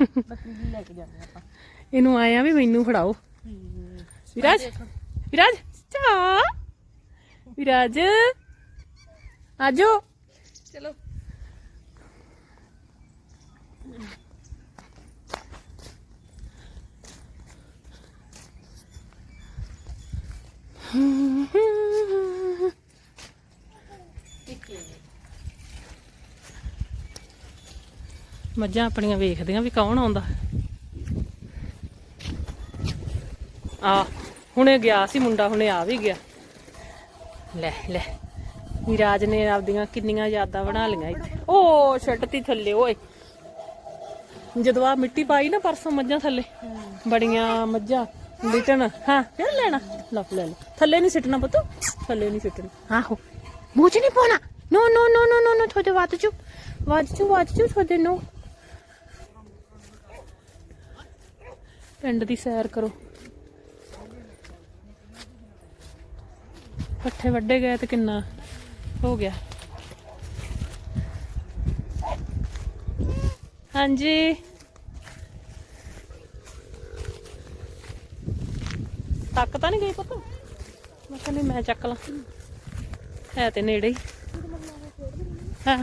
ਬੱਤੀ ਜੀ ਲੈ ਕੇ ਜਾਂਦੇ ਆਪਾਂ ਇਹਨੂੰ ਆਇਆ ਵੀ ਮੈਨੂੰ ਫੜਾਓ। ਵਿਰਾਜ ਵਿਰਾਜ ਚਾ। ਵਿਰਾਜ ਆਜੋ। ਚਲੋ। ਮੱਝਾਂ ਆਪਣੀਆਂ ਵੇਖਦੀਆਂ ਵੀ ਕੌਣ ਆਉਂਦਾ। ਆ, ਹੁਣੇ ਗਿਆ ਸੀ ਮੁੰਡਾ, ਹੁਣੇ ਆ ਵੀ ਗਿਆ। ਲੈ ਲੈ ਵਿਰਾਜ ਨੇ ਆਪਦੀਆਂ ਕਿੰਨੀਆਂ ਯਾਦਾਂ ਬਣਾ ਲਈਆਂ ਇੱਥੇ। ਓ ਛੱਟਤੀ ਥੱਲੇ, ਓਏ। ਜਦੋਂ ਆ ਮਿੱਟੀ ਪਾਈ ਨਾ ਪਰਸੋਂ ਮੱਝਾਂ ਥੱਲੇ, ਬੜੀਆਂ ਮੱਝਾਂ, ਲਿਟਣ। ਹਾਂ ਫਿਰ ਲੈਣਾ? ਲਓ ਲੈ ਥੱਲੇ ਨਹੀਂ ਸਿੱਟਣਾ ਪੁੱਤ, ਥੱਲੇ ਨਹੀਂ ਸਿੱਟਣਾ। ਆਹੋ, ਮੂੰਹ ਚ ਨਹੀਂ ਪਾਉਣਾ। ਨੋ ਨੋ ਨੋ ਨੋ ਨੋ ਨੋ ਥੋੜੇ ਵਾਤ ਚੁ ਵਾਤ ਚੁ ਵਾਤ ਚੁ ਥੋੜੇ ਨੋ। ਪਿੰਡ ਦੀ ਸੈਰ ਕਰੋ। ਪੱਠੇ ਵੱਡੇ ਗਏ ਤੇ ਕਿੰਨਾ ਹੋ ਗਿਆ। ਹਾਂਜੀ। ਤੱਕ ਤਾਂ ਨਹੀਂ ਗਈ ਪੁੱਤ? ਮੈਂ ਕਹਿੰਦੀ ਮੈਂ ਚੱਕ ਲਾਂ। ਹੈ ਤੇ ਨੇੜੇ ਹੀ। ਹਾਂ।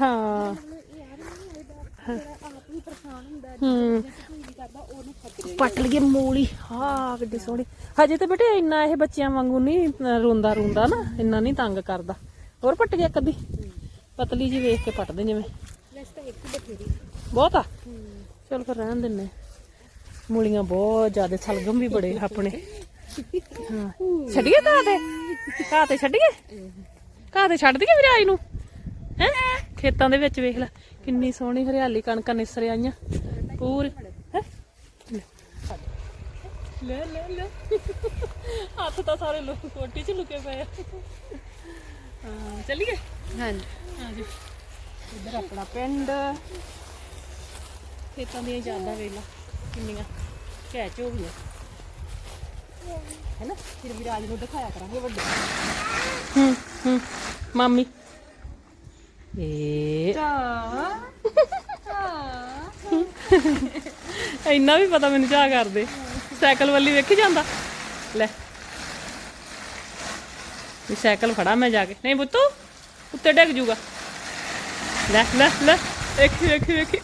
ਹਾਂ। ਹੂੰ। ਪੱਟ ਲਈਏ ਮੂਲੀ। ਹਾਂ ਕਿੱਡੀ ਸੋਹਣੀ। ਹਜੇ ਤੇ ਬੇਟੇ ਇੰਨਾ ਇਹ ਬੱਚਿਆਂ ਵਾਂਗੂ ਨਹੀਂ ਰੋਂਦਾ ਰੋਂਦਾ ਨਾ ਇੰਨਾ ਨਹੀਂ ਤੰਗ ਕਰਦਾ। ਹੋਰ ਪੱਟ ਗਿਆ ਕਦੀ ਪਤਲੀ ਜੀ ਵੇਖ ਕੇ ਪੱਟਦੇ ਜਿਵੇਂ। ਵੈਸੇ ਤਾਂ ਇੱਕ ਬਥੇਰੀ। ਬਹੁਤ ਆ? ਚਲ ਫਿਰ ਰਹਿਣ ਦਿੰਨੇ ਮੂਲੀਆਂ ਬਹੁਤ ਜ਼ਿਆਦਾ ਸਲਗਮ ਵੀ ਬੜੇ ਆਪਣੇ। ਹਾਂ। ਛੱਡੀਏ ਘਾਹ ਤੇ? ਘਾਹ ਤੇ ਛੱਡੀਏ? ਘਾਹ ਤੇ ਛੱਡ ਦਈਏ ਵਿਰਾਜ ਨੂੰ? ਹੈ? ਖੇਤਾਂ ਦੇ ਵਿੱਚ ਵੇਖ ਲੈ ਕਿੰਨੀ ਸੋਹਣੀ ਹਰਿਆਲੀ ਕਣਕਾਂ ਨਿਸਰ ਆਈਆਂ। ਪੂਰੇ? ਲੈ ਲੈ ਲੈ। ਹੱਥ ਤਾਂ ਸਾਰੇ ਲੋਕ ਕੋਟੀ ਚ ਲੁਕੇ ਪਏ ਆ। ਹਾਂ ਚੱਲੀਏ? ਹਾਂਜੀ। ਹਾਂਜੀ ਇੱਧਰ ਆਪਣਾ ਪਿੰਡ। ਖੇਤਾਂ ਦੀਆਂ ਯਾਦਾਂ ਵੇਖ ਲਾ ਕਿੰਨੀਆਂ ਕੈਚ ਹੋ ਗਈਆਂ। ਹੈਨਾ? ਫਿਰ ਵੀ ਰਾਜ ਨੂੰ ਦਿਖਾਇਆ ਕਰਾਂਗੇ ਵੱਡੇ। ਹੂੰ ਹੂੰ। ਮਾਮੀ। ਏ ਇੰਨਾ ਵੀ ਪਤਾ ਮੈਨੂੰ ਚਾਹ ਕਰਦੇ। ਸਾਈਕਲ ਵੱਲੀ ਵੇਖੀ ਜਾਂਦਾ। ਲੈ। ਵੀ ਸਾਈਕਲ ਫੜਾ ਮੈਂ ਜਾ ਕੇ। ਨਹੀਂ ਬੁੱਤੂ, ਉੱਤੇ ਡਿੱਗ ਜੂਗਾ। ਲੈ ਲੈ ਲੈ। ਵੇਖੀ ਵੇਖੀ ਵੇਖੀ।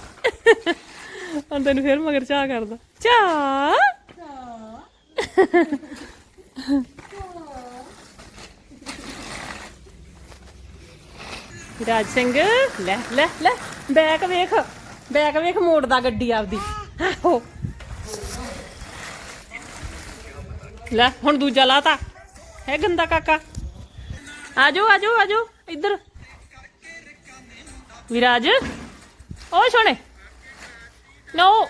ਹੁਣ ਤੈਨੂੰ ਫੇਰ ਮਗਰ ਚਾਹ ਕਰਦਾ। ਚਾਹ ਰਾਜ ਸਿੰਘ, ਲੈ ਲੈ ਲੈ। ਬੈਕ ਵੇਖ। ਬੈਕ ਵੇਖ ਮੋੜਦਾ ਗੱਡੀ ਆਪਦੀ। ਆਹੋ। ਲੈ, ਹੁਣ ਦੂਜਾ ਲਾਤਾ। ਹੈ ਗੰਦਾ ਕਾਕਾ। ਆਜੋ ਆਜੋ ਆਜੋ, ਇੱਧਰ। ਵਿਰਾਜ, ਓ ਸੋਨੇ ਨੋ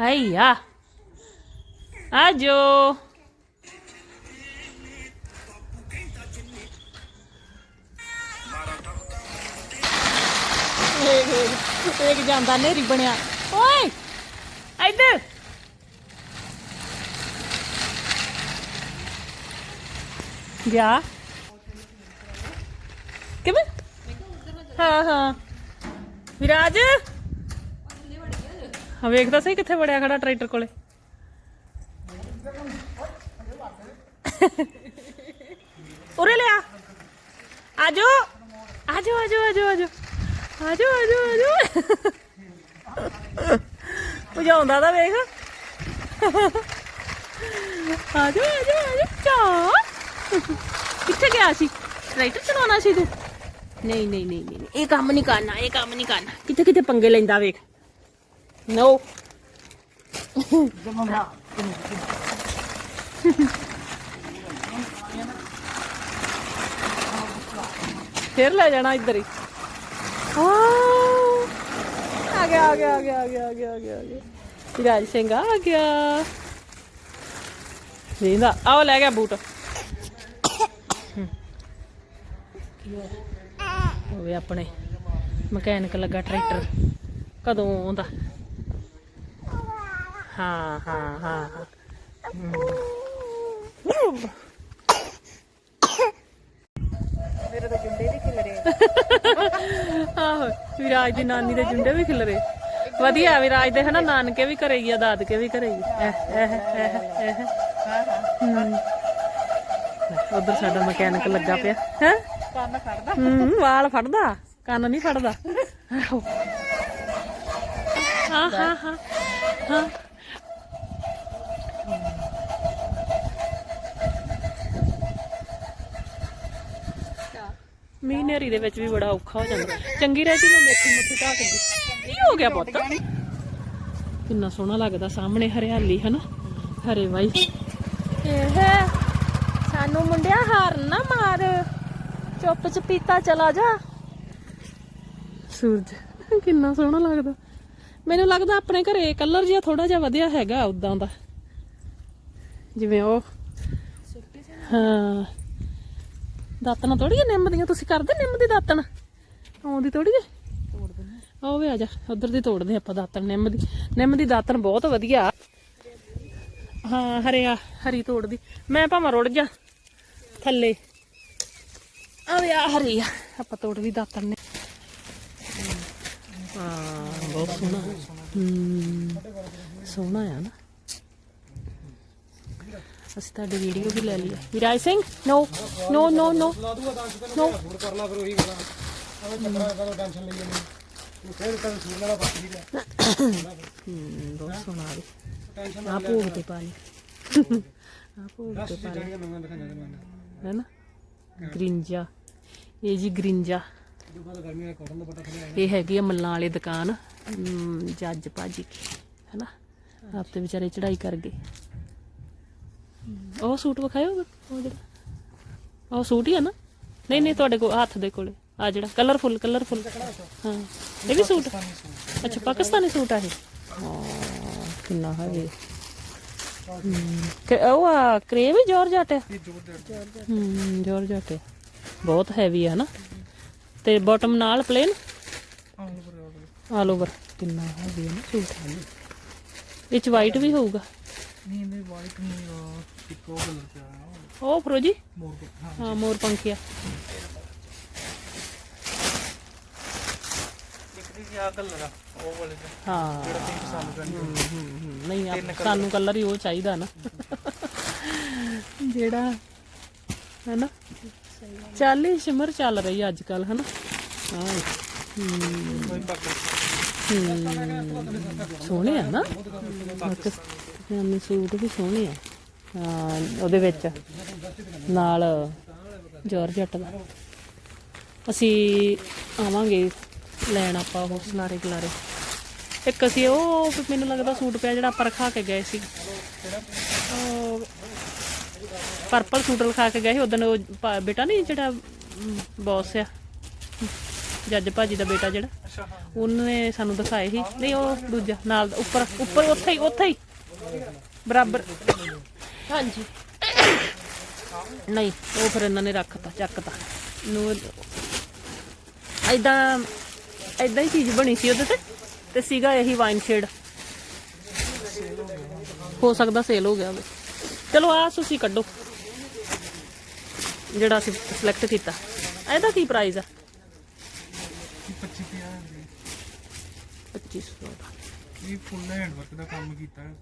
ਆਈਆ ਆਜੋ। ਏਕ ਏਕ ਏਕ ਜਾਂਦਾ ਨੇਰੀ ਬਣਿਆ। ਓਏ, ਇੱਧਰ। ਗਿਆ। ਕਿਵੇਂ? ਹਾਂ ਹਾਂ। ਵਿਰਾਜ? ਹਾਂ ਵੇਖਦਾ ਸਹੀ ਕਿੱਥੇ ਵੜਿਆ ਖੜਾ ਟਰੈਕਟਰ ਕੋਲੇ। ਉਰੇ ਲਿਆ। ਆਜੋ। ਆਜੋ ਆਜੋ ਆਜੋ ਆਜੋ। ਆਜੋ ਆਜੋ ਆਜੋ। ਭਜਾਉਂਦਾ ਤਾਂ ਵੇਖ। ਆਜੋ ਆਜੋ ਆਜੋ ਚਾ। ਕਿੱਥੇ ਗਿਆ ਸੀ? ਟਰੈਕਟਰ ਚਲਾਉਣਾ ਸੀ ਤੂੰ? ਨਹੀਂ ਨਹੀਂ ਨਹੀਂ ਨਹੀਂ, ਇਹ ਕੰਮ ਨਹੀਂ ਕਰਨਾ ਇਹ ਕੰਮ ਨਹੀਂ ਕਰਨਾ। ਕਿੱਥੇ ਕਿੱਥੇ ਪੰਗੇ ਲੈਂਦਾ ਵੇਖ। ਨੋ। ਫੇਰ ਲੈ ਜਾਣਾ ਇੱਧਰ ਹੀ। आ गया आ गया आ गया आ गया आ गया आ गया आ गया ਗਾਇਲ ਸਿੰਘਾ ਆ ਗਿਆ। ਨੀਂਦਾ ਆਓ ਲੈ ਗਿਆ ਬੂਟ। ਹੋਵੇ ਆਪਣੇ ਮਕੈਨਿਕ ਲੱਗਾ ਟਰੈਕਟਰ। ਕਦੋਂ ਆਉਂਦਾ? ਹਾਂ ਹਾਂ ਹਾਂ ਮੇਰੇ ਤਾਂ ਗੁੰਡੇ ਆਹੋ ਵਿਰਾਜ ਦੀ ਨਾਨੀ ਦੇ ਜੁੰਡੇ ਵੀ ਖਿਲ ਵਧੀਆ ਵਿਰਾਜ ਦੇ ਹਨਾ, ਨਾਨਕੇ ਵੀ ਘਰੇ ਹੀ ਆ ਦਾਦਕੇ ਵੀ ਘਰੇ ਹੀ ਆ। ਇਹ ਇਹ ਇਹ ਉਧਰ ਸਾਡਾ ਮਕੈਨਿਕ ਲੱਗਾ ਪਿਆ। ਹੈ? ਕੰਨ ਖੜਦਾ ਹੂੰ, ਵਾਲ ਫੜਦਾ। ਕੰਨ ਨਹੀਂ ਫੜਦਾ। ਆਹੋ। ਹਾਂ ਹਾਂ ਹਾਂ। ਮੀਂਹ ਨੇਰੀ ਦੇ ਵਿੱਚ ਵੀ ਬੜਾ ਔਖਾ ਹੋ ਜਾਂਦਾ। ਚੰਗੀ ਰਹਿ ਗਈ ਮੈਂ ਮੇਥੀ ਮੁੱਠੀ ਢਾਕ ਦੀ ਕੀ ਹੋ ਗਿਆ ਪੁੱਤ। ਕਿੰਨਾ ਸੋਹਣਾ ਲੱਗਦਾ ਸਾਹਮਣੇ ਹਰਿਆਲੀ ਹਨਾ? ਹਰੇ ਵਾਈ। ਇਹ ਸਾਨੂੰ ਮੁੰਡਿਆ ਹਾਰ ਨਾ ਮਾਰ। ਚੁੱਪ ਚਪੀਤਾ ਚਲਾ ਜਾ। ਸੂਰਜ ਕਿੰਨਾ ਸੋਹਣਾ ਲੱਗਦਾ। ਮੈਨੂੰ ਲੱਗਦਾ ਆਪਣੇ ਘਰੇ ਕਲਰ ਜਿਹਾ ਥੋੜਾ ਜਿਹਾ ਵਧੀਆ ਹੈਗਾ ਉਦਾਂ ਦਾ। ਜਿਵੇਂ ਉਹ ਹਾਂ। ਦਾਤਣਾ ਥੋੜੀ ਨਿੰਮ ਦੀਆਂ। ਤੁਸੀਂ ਕਰਦੇ ਨਿੰਮ ਦੀ ਦਾਤਣ? ਆਉਂਦੀ ਥੋੜੀ ਜਿਹੀ ਤੋੜ ਦਿੰਦੇ ਉਹ ਵੀ ਆ ਜਾ, ਉਧਰ ਦੀ ਤੋੜਦੇ ਆਪਾਂ ਦਾਤਣ, ਨਿੰਮ ਦੀ। ਨਿੰਮ ਦੀ ਦਾਤਣ ਬਹੁਤ ਵਧੀਆ। ਹਾਂ ਹਰਿਆ ਹਰੀ ਤੋੜਦੀ। ਮੈਂ ਭਾਵੇਂ ਰੁੜ ਜਾ, ਥੱਲੇ। ਆ ਵੀ ਆ, ਹਰੀ ਆ। ਆਪਾਂ ਤੋੜ ਵੀ ਦਾਤਣ ਨੇ। ਹਾਂ, ਬਹੁਤ ਸੋਹਣਾ। ਹੂੰ, ਸੋਹਣਾ ਆ ਨਾ। ਅਸੀਂ ਤੁਹਾਡੀ ਵੀਡੀਓ ਵੀ ਲੈ ਲਈ ਆ। ਵਿਰਾਜ ਸਿੰਘ ਨੋ ਨੋ ਨੋ ਨੋ। ਨੋ। ਹੋਰ ਕਰ ਲਾ ਫਿਰ ਉਹੀ ਗੱਲਾਂ ਅਵੇ ਚੱਕਰਾਂ ਕਦੋਂ ਟੈਨਸ਼ਨ ਲਈ ਜਾਂਦੀ ਤੂੰ ਫੇਰ ਕਦੋਂ ਸੂਰ ਵਾਲਾ ਬੱਤ ਹੀ ਗਿਆ ਹੂੰ ਬਹੁਤ ਸੋਹਣਾ ਆ ਵੀ। ਟੈਨਸ਼ਨ ਆ ਭੋਗ ਤੇ ਪਾ ਲਈ। ਆ ਭੋਗ ਦੱਸ ਤੇ ਚੀਜ਼ਾਂ ਜਿਹੜੀਆਂ ਨਵੀਆਂ ਦਿਖਾਈਆਂ ਤੈਨੂੰ ਹੈ ਨਾ? ਗ੍ਰਿੰਜਾ। ਇਹ ਜੀ ਗ੍ਰਿੰਜਾ। ਜੋ ਬਾਅਦ ਗਰਮੀ ਦਾ ਕਾਟਨ ਦਾ ਪਟਾ ਥੱਲੇ ਇਹ ਹੈਗੀ ਆ ਮੱਲਾਂ ਵਾਲੇ ਦੁਕਾਨ। ਅਮ, ਜੱਜ ਭਾਜੀ। ਕੀ ਹੈ ਨਾ? ਆਪ ਤੇ ਵਿਚਾਰੇ ਚੜਾਈ ਕਰ ਗਏ। ਉਹ ਸੂਟ ਵਿਖਾਇਓ ਉਹ ਜਿਹੜਾ। ਉਹ ਸੂਟ ਹੀ ਆ ਨਾ। ਨਹੀਂ ਨਹੀਂ ਤੁਹਾਡੇ ਕੋਲ ਹੱਥ ਦੇ ਕੋਲੇ। ਆ ਜਿਹੜਾ ਕਲਰਫੁਲ ਕਲਰਫੁਲ ਹਾਂ ਇਹ ਵੀ ਸੂਟ? ਅੱਛਾ ਪਾਕਿਸਤਾਨੀ ਸੂਟ ਆ ਇਹ? ਹਾਂ ਕਿੰਨਾ ਹੈਵੀ ਕਿ ਉਹ ਆ ਕਰੇਵ ਜੋਰਜਟ ਹੈ ਇਹ ਹੂੰ ਜੋਰਜਟ ਹੈ ਬਹੁਤ ਹੈਵੀ ਹੈ ਨਾ। ਤੇ ਬਾਟਮ ਨਾਲ ਪਲੇਨ ਆਲ ਓਵਰ ਕਿੰਨਾ ਹੈਵੀ ਹੈ ਨਾ ਸੂਟ। ਇਹ ਚ ਵਾਈਟ ਵੀ ਹੋਊਗਾ। ਨਹੀਂ ਇਹਦੇ ਵਾਈਟ ਨਹੀਂ ਇੱਕ ਉਹ ਕਲਰ ਤੇ ਆਇਆ ਉਹ ਫਰੋਜੀ ਮੋਰ ਹਾਂ ਹਾਂ ਮੋਰ ਪੰਖੀਆ ਇੱਕ ਦੀ ਆ ਕਲਰ ਆ ਉਹ ਵਾਲੇ ਦਾ ਹਾਂ। ਜਿਹੜਾ ਹਮ, ਹਮ, ਹਮ, ਨਹੀਂ ਆਪ- ਸਾਨੂੰ ਕਲਰ ਹੀ ਉਹ ਚਾਹੀਦਾ ਨਾ। ਜਿਹੜਾ ਹੈ ਨਾ ਚੱਲ ਹੀ ਸ਼ਿਮਰ ਚੱਲ ਰਹੀ ਆ ਅੱਜ ਕੱਲ ਹੈ। ਨਾ ਹਾਂ। ਸੋਹਣੇ ਆ ਨਾ? ਪਾਕਿਸਤਾਨੀ ਸੂਟ ਵੀ ਸੋਹਣੇ ਆ। ਹਾਂ, ਉਹਦੇ ਵਿੱਚ ਨਾਲ ਜੋਰਜੱਟ ਦਾ। ਅਸੀਂ ਆਵਾਂਗੇ ਲੈਣ ਆਪਾਂ ਉਹ ਸਲਾਰੇ ਗਲਾਰੇ ਇੱਕ ਅਸੀਂ ਉਹ, ਮੈਨੂੰ ਲੱਗਦਾ ਸੂਟ ਪਿਆ ਜਿਹੜਾ ਆਪਾਂ ਰਖਾ ਕੇ ਗਏ ਸੀ। ਪਰਪਲ ਸੂਟ ਰਖਾ ਕੇ ਗਏ ਸੀ ਉਦੋਂ ਉਹ ਬੇਟਾ ਨਹੀਂ ਜਿਹੜਾ ਬੌਸ ਆ। ਜੱਜ ਭਾਜੀ ਦਾ ਬੇਟਾ ਜਿਹੜਾ। ਉਹਨੇ ਸਾਨੂੰ ਦਿਖਾਏ ਸੀ। ਨਹੀਂ, ਉਹ ਦੂਜਾ, ਨਾਲ ਉੱਪਰ ਉੱਪਰ ਉੱਥੇ ਹੀ ਉੱਥੇ ਹੀ। ਬਰਾਬਰ। ਹਾਂਜੀ। ਨਹੀਂ ਉਹ ਫਿਰ ਇਹਨਾਂ ਨੇ ਰੱਖਤਾ ਚੱਕਤਾ। ਨੂੰ ਐਦਾਂ ਐਦਾਂ ਹੀ ਚੀਜ਼ ਬਣੀ ਸੀ ਉਹਦੇ ਤੇ ਤੇ ਸੀਗਾ ਇਹੀ ਵਾਈਨ ਸ਼ੇਡ। ਹੋ ਸਕਦਾ ਸੇਲ ਹੋ ਗਿਆ ਹੋਵੇ। ਚਲੋ ਆ ਤੁਸੀਂ ਕੱਢੋ। ਜਿਹੜਾ ਅਸੀਂ ਸਿਲੈਕਟ ਕੀਤਾ। ਇਹਦਾ ਕੀ ਪ੍ਰਾਈਸ ਆ? 25 ਪਿਆ 2500 ਦਾ। ਇਹ ਫੁੱਲ ਹੈਂਡ ਵਰਕ ਦਾ ਕੰਮ ਕੀਤਾ ਹੈ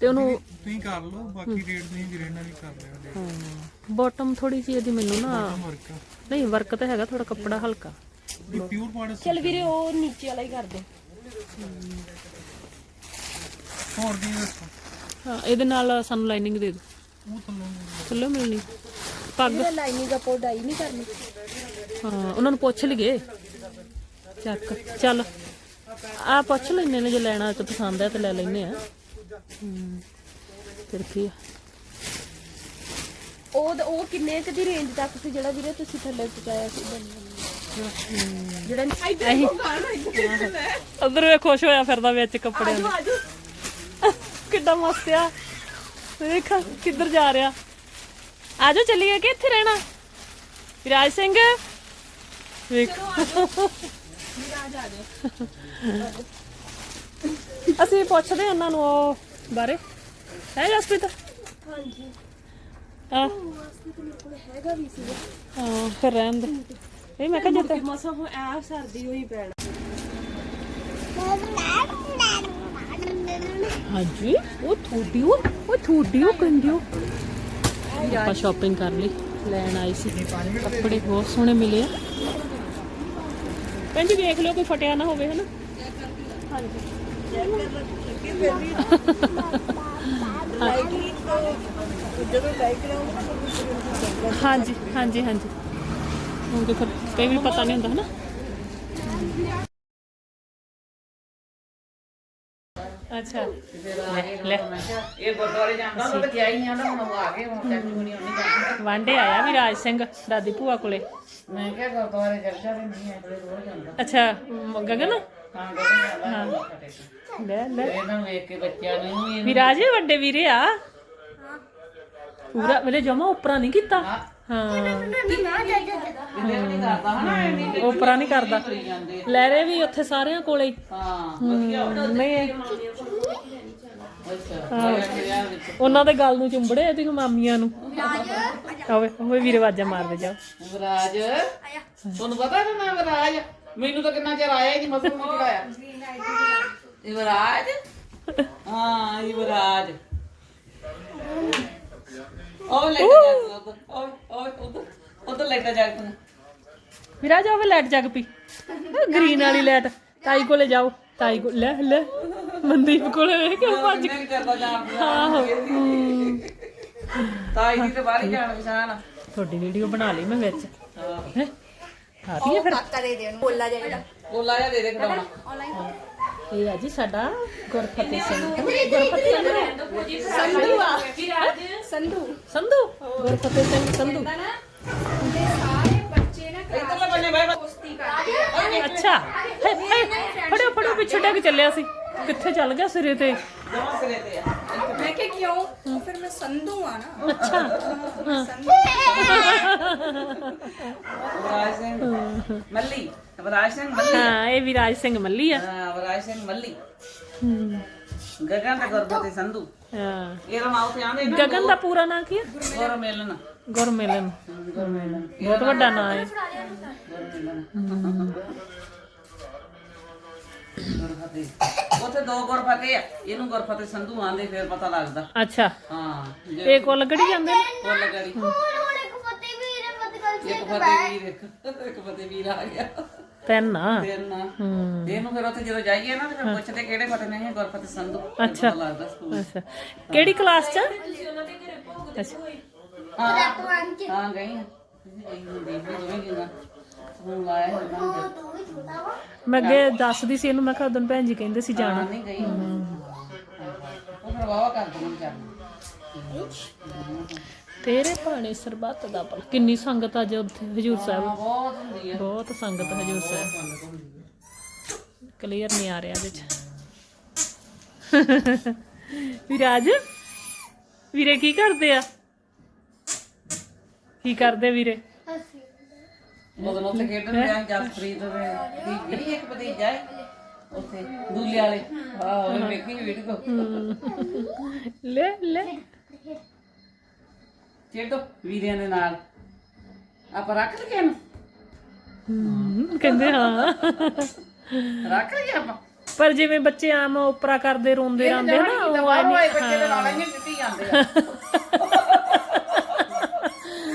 ਤੇ ਉਹਨੂੰ ਤੁਸੀਂ ਕਰ ਲਓ ਬਾਕੀ ਰੇਟ ਤੁਸੀਂ ਜਿਹੜੇ ਨਾਲ ਵੀ ਕਰ ਲਿਓ ਦੇ ਬਾਟਮ ਥੋੜੀ ਜਿਹੀ ਇਹਦੀ ਮੈਨੂੰ ਨਾ ਵਰਕ ਨਹੀਂ ਵਰਕ ਤਾਂ ਹੈਗਾ ਥੋੜਾ ਕੱਪੜਾ ਹਲਕਾ। ਇਹ ਪਿਓਰ ਪਾਰਟ ਚਲ ਵੀਰੇ ਉਹ ਨੀਚੇ ਵਾਲਾ ਹੀ ਕਰ ਦੇ ਹੋਰ ਦੀ ਦੱਸੋ? ਹਾਂ ਇਹਦੇ ਨਾਲ ਸਾਨੂੰ ਲਾਈਨਿੰਗ ਦੇ ਦਿਓ। ਉਹ ਥੱਲੋਂ ਥੱਲੇ ਮਿਲਣੀ। ਪੱਗ ਲਾਈਨਿੰਗ ਦਾ ਪੋਡਾਈ ਨਹੀਂ ਕਰਨੀ। ਹਾਂ ਉਹਨਾਂ ਨੂੰ ਪੁੱਛ ਲਈਏ। ਚੱਕ। ਚੱਲ। ਆ ਪੁੱਛ ਲੈਨੇ ਨੇ ਜੇ ਲੈਣਾ ਤੇ ਪਸੰਦ ਹੈ ਤੇ ਲੈ ਲੈਨੇ ਆ। ਫਿਰ ਕੀ ਆ? ਉਹ ਉਹ ਕਿੰਨੇ ਕੁ ਦੀ ਰੇਂਜ ਤੱਕ ਸੀ ਜਿਹੜਾ ਵੀਰੇ ਤੁਸੀਂ ਥੱਲੇ ਪਹੁੰਚਾਇਆ ਸੀ? ਬੰਦੇ ਜਿਹੜਾ ਅਹੀਂ ਉਧਰ ਵੇ ਖੁਸ਼ ਹੋਇਆ ਫਿਰਦਾ ਵਿੱਚ ਕੱਪੜਿਆਂ ਦੇ ਕਿੱਡਾ ਮਸਤ ਆ। ਵੇਖ ਕਿੱਧਰ ਜਾ ਰਿਹਾ। ਆਜੋ ਚੱਲੀਏ ਕਿ ਇੱਥੇ ਰਹਿਣਾ? ਵਿਰਾਜ ਸਿੰਘ? ਵੇਖ। ਅਸੀਂ ਪੁੱਛਦੇ ਉਹਨਾਂ ਨੂੰ ਉਹ ਬਾਰੇ। ਹੈ ਜਸਪ੍ਰੀਤ? ਹਾਂਜੀ। ਆ ਹੈਗਾ ਵੀ ਸੀ। ਹਾਂ ਫਿਰ ਰਹਿਣ ਦੇ। ਇਹ ਮੈਂ ਕਿਹਾ ਜਿੱਤੇ ਮਸਾ ਹੋ ਐ ਸਰਦੀ ਹੋਈ ਪੈਣਾ। ਹਾਂਜੀ ਉਹ ਥੋੜੀ ਉਹ ਉਹ ਥੋੜੀ ਉਹ ਕੰਡਿਓ ਆਪਾਂ ਸ਼ਾਪਿੰਗ ਕਰ ਲਈ। ਲੈਣ ਆਈ ਸੀ। ਕੱਪੜੇ ਬਹੁਤ ਸੋਹਣੇ ਮਿਲੇ ਆ। ਭੈਣ ਜੀ, ਵੇਖ ਲਿਓ ਕੋਈ ਫਟਿਆ ਨਾ ਹੋਵੇ, ਹਨਾ? ਹਾਂਜੀ। ਹਾਂਜੀ ਹਾਂਜੀ ਹੁਣ ਦੇਖੋ, ਕਈ ਵੀ ਪਤਾ ਨਹੀਂ ਹੁੰਦਾ, ਹਨਾ? ਅੱਛਾ। ਲੈ ਲੈ। ਇਹ ਗੁਰਦੁਆਰੇ ਜਾਂਦਾ ਤਾਂ ਕਿਹਾ ਹੀ ਆਂਦਾ ਹੁਣ ਉਹ ਆ ਗਏ ਹੁਣ ਚਾਚੀ ਹੁਣੀ ਨਹੀਂ ਜਾਂਦੀ ਵਾਂਡੇ ਆਇਆ ਵੀ ਰਾਜ ਸਿੰਘ ਦਾਦੀ ਭੂਆ ਕੋਲੇ। ਮੈਂ ਕਿਹਾ ਗੁਰਦੁਆਰੇ ਚਰਚਾ ਤੇ ਨਹੀਂ ਆਏ ਬੜੇ ਰੋਜ਼ ਜਾਂਦਾ। ਅੱਛਾ ਮ- ਗਗਨ? ਹਾਂ ਕਹਿੰਦਾ ਹਾਂ। ਲੈ ਲੈ। ਇਹਨਾਂ ਨੂੰ ਵੇਖ ਕੇ ਬੱਚਿਆਂ ਨੂੰ ਵੀ ਵਿਰਾਜ ਵੱਡੇ ਵੀਰੇ ਆ। ਪੂਰਾ ਮੇਰੇ ਜਮਾ ਉਪਰਾ ਨਹੀਂ ਕੀਤਾ। ਹਾਂ। ਇਹਦੇ ਨਹੀਂ ਕਰਦਾ ਹਨਾ ਇੰਨੀ ਉਪਰਾ ਨਹੀਂ ਕਰਦਾ। ਕਰੀ ਜਾਂਦੇ ਲੈਰੇ ਵੀ ਉੱਥੇ ਸਾਰਿਆਂ ਕੋਲੇ ਹੀ। ਹਾਂ ਵਧੀਆ। ਨਹੀਂ ਅੱਛਾ ਆਇਆ ਮੇਰਿਆ ਵਿੱਚ। ਉਹਨਾਂ ਦੇ ਗੱਲ ਨੂੰ ਚੁੰਬੜੇ ਇਹਦੀ ਮਾਮੀਆਂ ਨੂੰ। ਆਵੇ ਉਹ ਵੀਰੇ ਵਾਜਾ ਮਾਰਦੇ ਜਾਓ। ਵਿਰਾਜ। ਤੁਹਾਨੂੰ ਪਤਾ ਨਾ ਮੈਂ ਵਿਰਾਜ? ਮੈਨੂੰ ਤਾਂ ਕਿੰਨਾ ਚਿਰ ਆਇਆ ਹੀ ਨਹੀਂ ਮਸਲ ਨੂੰ ਚੜਾਇਆ ਇਹ ਵਿਰਾਜ? ਹਾਂ ਇਹ ਵਿਰਾਜ। ਉਹ ਲੈ ਕੇ ਜਾ ਤੂੰ। ਉਹ ਉਹ ਉਧਰ ਲੈ ਕੇ ਜਾ ਤੂੰ। ਵਿਰਾਜ ਆਵੇ ਲਾਈਟ ਜਗ ਪੀ। ਗ੍ਰੀਨ ਵਾਲੀ ਲਾਈਟ ਤਾਈ ਕੋਲੇ ਜਾਓ। ਤਾਈ ਕੋ ਲੈ ਲੈ। ਮਨਦੀਪ ਕੋਲੇ ਵੇਖ ਕੇ ਭੱਜ ਕਰਦਾ ਆਹੋ। ਹਮ। ਤਾਈ ਦੀ ਤੇ ਬਾਹਰ ਹੀ ਜਾਣ ਪਛਾਣ ਤੁਹਾਡੀ ਵੀਡੀਓ ਬਣਾ ਲਈ ਮੈਂ ਵਿੱਚ। ਹਾਂ। ਹੈ? ਆ ਰਹੀ ਹੈ ਫਿਰ ਕੋਲਾ ਜਿਹਾ ਦੇ ਦੇ ਖੜਾਉਣਾ ਇਹ ਆ ਜੀ ਸਾਡਾ ਗੁਰਫਤਿਹ ਸਿੰਘ। ਗੁਰਫਤਿਹ ਸਿੰਘ ਸੰਧੂ ਆ। ਸੰਧੂ? ਸੰਧੂ? ਗੁਰਫਤਿਹ ਸਿੰਘ ਸੰਧੂ। ਇੱਧਰ ਲੈ ਬੰਨੇ ਬਾਈ ਅੱਛਾ। ਹੇ, ਹੇ, ਫੜੋ ਫੜੋ ਪਿੱਛੇ ਡੱਗ ਚੱਲਿਆ ਸੀ। ਕਿੱਥੇ ਚੱਲ ਗਿਆ ਸਿਰੇ ਤੇ? ਜਮਾ ਸਿਰੇ ਤੇ ਆ। ਮੈਂ ਕਿ ਕਿਉਂ? ਫਿਰ ਮੈਂ ਸੰਧੂ ਆ ਨਾ। ਅੱਛਾ। ਵਿਰਾਜ ਸਿੰਘ ਮੱਲੀ। ਵਿਰਾਜ ਸਿੰਘ ਮੱਲੀ। ਹਾਂ ਇਹ ਵਿਰਾਜ ਸਿੰਘ ਮੱਲੀ ਆ। ਹਾਂ ਵਿਰਾਜ ਸਿੰਘ ਮੱਲੀ। ਗਗਨ ਤੇ ਗੁਰਬਤੇ ਸੰਧੂ। ਹਾਂ। ਇਹਦਾ ਨਾਮ ਤੇ ਆਂਦੇ ਨਾ। ਗਗਨ ਦਾ ਪੂਰਾ ਨਾਂ ਕੀ ਹੈ ਗੁਰ ਮਿਲਨ ਗੁਰਮਿਲਨ। ਗੁਰ ਮਿਲਨ ਬਹੁਤ ਵੱਡਾ ਨਾਂ ਹੈ। ਗੁਰ ਮਿਲਨ ਗੁਰਫਤਿਹ ਉੱਥੇ ਦੋ ਗੁਰਫਤਿਹ ਆ। ਇਹਨੂੰ ਗੁਰਫਤਿਹ ਸੰਧੂ ਆਂਦੇ ਫਿਰ ਪਤਾ ਲੱਗਦਾ। ਅੱਛਾ। ਹਾਂ ਇਹ ਕੋਲ ਗੜੀ ਜਾਂਦੇ ਨੇ? ਫੁੱਲ ਗੜੀ ਇੱਕ ਫਤਿਹ ਵੀਰ ਇੱਕ ਇੱਕ ਫਤਿਹ ਵੀਰ ਆ ਗਿਆ। ਤਿੰਨ ਆ ਫਿਰ ਨਾ ਹਮ, ਇਹਨੂੰ ਫਿਰ ਉੱਥੇ ਜਦੋਂ ਜਾਈਏ ਨਾ ਤੇ ਫਿਰ ਪੁੱਛਦੇ ਕਿਹੜੇ ਫਤਿਹ ਨੇ ਇਹ ਗੁਰਫਤਿਹ ਸੰਧੂ। ਅੱਛਾ। ਪਤਾ ਲੱਗਦਾ ਸਕੂਲ। ਅੱਛਾ। ਕਿਹੜੀ ਕਲਾਸ ਚ? ਅੱਛਾ। ਹਾਂ। ਹਾਂ ਗਈ ਹਾਂ। ਗਈ ਹੁੰਦੀ ਵੀ ਦੋਵੇਂ ਗਈਆਂ। ਸਕੂਲ ਆਇਆ ਹੁੰਦਾ ਮੈਂ ਅੱਗੇ ਦੱਸਦੀ ਸੀ ਇਹਨੂੰ ਮੈਂ ਕਿਹਾ ਉਦੋਂ ਭੈਣ ਜੀ ਕਹਿੰਦੇ ਸੀ ਜਾਣਾ। ਨਹੀਂ ਗਈ ਉਹ ਫਿਰ ਵਾਵਾ ਕਰ ਦਿੰਦੀ ਚੱਲ ਤੇਰੇ ਭਾਣੇ ਸਰਬੱਤ ਦਾ ਭਲਾ। ਕਿੰਨੀ ਸੰਗਤ ਅੱਜ ਉੱਥੇ ਹਜੂਰ ਸਾਹਿਬ। ਬਹੁਤ ਹੁੰਦੀ ਹੈ ਬਹੁਤ ਸੰਗਤ ਹਜੂਰ ਸਾਹਿਬ। ਕਲੀਅਰ ਨਹੀਂ ਆ ਰਿਹਾ ਇਹਦੇ ਚ। ਵਿਰਾਜ ਵੀਰੇ ਕੀ ਕਰਦੇ ਆ? ਕੀ ਕਰਦੇ ਵੀਰੇ? ਉਦੋਂ ਉੱਥੇ ਖੇਡਣ ਗਿਆ ਜਸਪ੍ਰੀਤ ਦੇ ਜਿਹੜੀ ਇੱਕ ਭਤੀਜਾ ਹੈ ਉੱਥੇ ਦੂਲੇ ਵਾਲੇ। ਹਾਂ। ਉਹ ਵੇਖੀ ਵੀਡੀਓ ਲੈ ਲੈ। ਖੇਡੋ ਵੀਰਿਆਂ ਦੇ ਨਾਲ। ਆਪਾਂ ਰੱਖ ਲਈਏ ਇਹਨੂੰ? ਕਹਿੰਦੇ ਹਾਂ। ਰੱਖ ਲਈਏ ਆਪਾਂ? ਪਰ ਜਿਵੇਂ ਬੱਚੇ ਆਮ ਉਪਰਾ ਕਰਦੇ ਰੋਂਦੇ ਰਹਿੰਦੇ ਨਾ ਉਹ ਬਾਹਰੋਂ ਆਏ ਬੱਚੇ ਦੇ ਨਾਲ ਹੀ ਟੁੱਟੀ ਜਾਂਦੇ ਆ।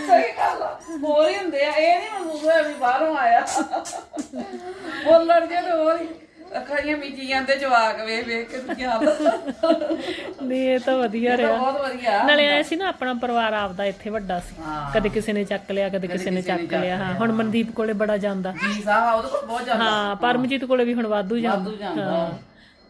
ਸਹੀ ਗੱਲ ਹੋਰ ਹੀ ਹੁੰਦੇ ਆ ਇਹ ਨਹੀਂ ਮਹਿਸੂਸ ਹੋਇਆ ਵੀ ਬਾਹਰੋਂ ਆਇਆ। ਬੋਲਣ ਜੇ ਤੇ ਹੋਰ ਹੀ। ਅੱਖਾਂ ਜਿਹੀਆਂ ਮੀਚੀ ਜਾਂਦੇ ਜਵਾਕ ਵੇਖ ਵੇਖ ਕੇ ਕੀ ਹਾਲ ਨਹੀਂ ਇਹ ਤਾਂ ਵਧੀਆ ਰਿਹਾ। ਬਹੁਤ ਵਧੀਆ। ਨਾਲੇ ਆਏ ਸੀ ਨਾ ਆਪਣਾ ਪਰਿਵਾਰ ਆਪਦਾ ਇੱਥੇ ਵੱਡਾ ਸੀ। ਹਾਂ। ਕਦੇ ਕਿਸੇ ਨੇ ਚੱਕ ਲਿਆ ਕਦੇ ਕਿਸੇ ਨੇ ਚੱਕ ਲਿਆ। ਹਾਂ ਹੁਣ ਮਨਦੀਪ ਕੋਲੇ ਬੜਾ ਜਾਂਦਾ। ਜੀ ਸਾਹਿਬ ਉਹਦੇ ਕੋਲ ਬਹੁਤ ਜ਼ਿਆਦਾ ਹਾਂ ਪਰਮਜੀਤ ਕੋਲੇ ਵੀ ਹੁਣ ਵਾਧੂ ਜਾਂਦਾ। ਵਾਧੂ ਜਾਂਦਾ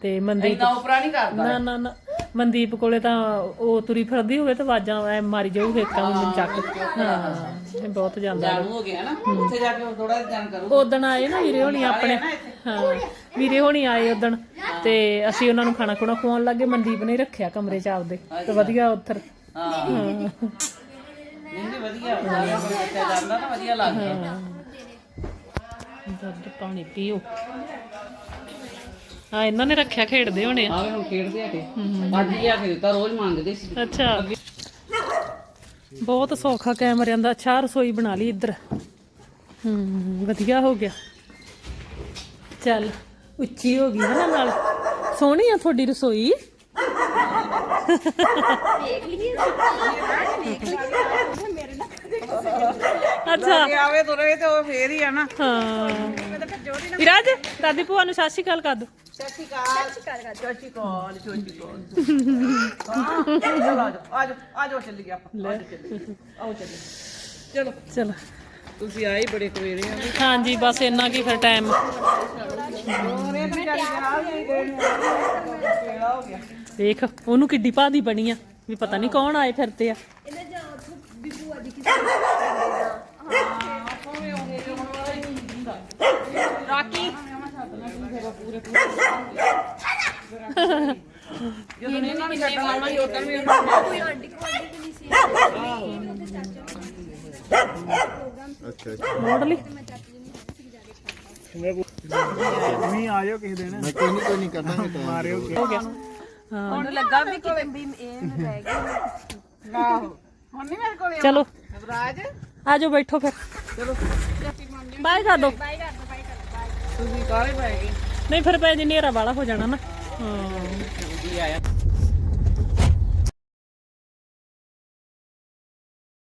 ਤੇ ਮਨਦੀਪ ਇੰਨਾ ਉਪਰਾ ਨਹੀਂ ਕਰਦਾ ਨਾ ਨਾ ਨਾ। ਮਨਦੀਪ ਕੋਲੇ ਤਾਂ ਉਹ ਤੁਰੀ ਫਿਰਦੀ ਹੋਵੇ ਤਾਂ ਆਵਾਜ਼ਾਂ ਐ ਮਾਰੀ ਜਾਊ ਫੇਕਾਂ ਨੂੰ ਚੱਕ। ਹਾਂ ਇਹ ਬਹੁਤ ਜਾਂਦਾ ਜਾਣੂ ਹੋ ਗਿਆ ਨਾ। ਉੱਥੇ ਜਾ ਕੇ ਥੋੜਾ ਜਾਣ ਕਰੂ। ਉਦਣ ਆਏ ਨਾ ਵੀਰੇ ਹੋਣੀ ਆਪਣੇ। ਹਾਂ ਵੀਰੇ ਹੋਣੀ ਆਏ ਉਦਣ। ਤੇ ਅਸੀਂ ਉਹਨਾਂ ਨੂੰ ਖਾਣਾ ਖੁਣਾ ਖਵਾਉਣ ਲੱਗੇ। ਮਨਦੀਪ ਨੇ ਰੱਖਿਆ ਕਮਰੇ 'ਚ ਆਪਦੇ। ਤੇ ਵਧੀਆ ਉੱਧਰ। ਹਾਂ। ਨਹੀਂ ਨਹੀਂ ਵਧੀਆ। ਸਾਰਿਆਂ ਕੋਲ ਬੱਚਾ ਜਾਂਦਾ ਨਾ ਵਧੀਆ ਲੱਗਦਾ। ਦੁੱਧ ਪਾਣੀ ਪੀਓ। ਹਾਂ ਇਹਨਾਂ ਨੇ ਰੱਖਿਆ ਖੇਡਦੇ ਹੋਣੇ ਆ। ਆਵੇ ਹੁਣ ਖੇਡਦੇ ਆ ਕੇ। ਅੱਜ ਹੀ। ਆ ਕੇ ਦਿੱਤਾ ਰੋਜ਼ ਮੰਗਦੇ ਸੀ। ਅੱਛਾ। ਬਹੁਤ ਸੌਖਾ ਕੈਮਰਿਆਂ ਦਾ ਅੱਛਾ ਰਸੋਈ ਬਣਾ ਲਈ ਇੱਧਰ। ਹੂੰ ਵਧੀਆ ਹੋ ਗਿਆ। ਚੱਲ ਉੱਚੀ ਹੋ ਗਈ ਹੈ ਨਾ ਨਾਲ। ਸੋਹਣੀ ਆ ਤੁਹਾਡੀ ਰਸੋਈ। ਦੇਖ ਲਈਏ। ਦੇਖ ਲਈਏ ਮੇਰੇ ਨਾਲ ਅੱਛਾ ਆਵੇ ਤੁਰੇ ਤੇ ਉਹ ਫੇਰ ਹੀ ਆ ਨਾ। ਹਾਂ। ਵਿਰਾਜ ਦਾਦੀ ਭੂਆ ਨੂੰ ਸਤਿ ਸ਼੍ਰੀ ਅਕਾਲ ਕਰ ਦੋ। ਚਲੋ। ਤੁਸੀਂ ਆਏ ਬੜੇ ਕਵੇਰੇ ਆ ਹਾਂਜੀ, ਬਸ ਇੰਨਾ ਕੀ ਫਿਰ ਟਾਈਮ ਉਹਨੇ ਤਾਂ ਚੱਲ ਗਿਆ ਨਹੀਂ ਹੋ ਗਿਆ ਵੇਖ, ਉਹਨੂੰ ਕਿੱਡੀ ਭਾਦੀ ਬਣੀ ਆ, ਵੀ ਪਤਾ ਨਹੀਂ ਕੌਣ ਆਏ ਫਿਰਦੇ ਆ। ਇਹਨੇ ਜਾਂ ਉੱਥੋਂ ਵੀ ਭੂਆ ਕਿਸੇ ਨੂੰ ਰਾਕੀ ਜਦੋਂ ਇਹਨਾਂ ਨੂੰ ਛੱਡਣ ਆਉਣਾ ਸੀ ਉਦੋਂ ਵੀ ਉਹਨਾਂ ਕੋਈ ਆਂਟੀ ਕੋਲ ਵੀ ਨਹੀਂ ਸੀ ਉਹਦੇ ਚਾਚਾ ਅੱਛਾ ਅੱਛਾ ਮੋੜ ਲਈ ਤੁਸੀਂ ਆ ਜਾਓ ਕਿਸੇ ਦਿਨ ਮੈਂ ਕੋਈ ਨਹੀਂ ਕੋਈ ਨਹੀਂ ਕਰਦਾਂਗੇ ਟਾਈਮ ਮਾਰਿਓ ਹੋ ਗਿਆ ਹੁਣ ਲੱਗਾ ਵੀ ਕਿ ਵੀ ਇਹ ਨਾ ਰਹਿ ਗਈ ਆਹੋ ਹੁਣ ਨਹੀਂ ਮੇਰੇ ਕੋਲ ਚਲੋ ਰਾਜ ਆ ਜਾਓ ਬੈਠੋ ਫਿਰ ਚਲੋ ਬਾਏ ਕਰ ਦੋ ਤੁਸੀਂ ਕਾਲੇ ਪੈ ਗਏ? ਨਹੀਂ ਫਿਰ ਪੈ ਜੀ ਨੇਰਾ ਵਾਲਾ ਹੋ ਜਾਣਾ ਨਾ। ਹਾਂ।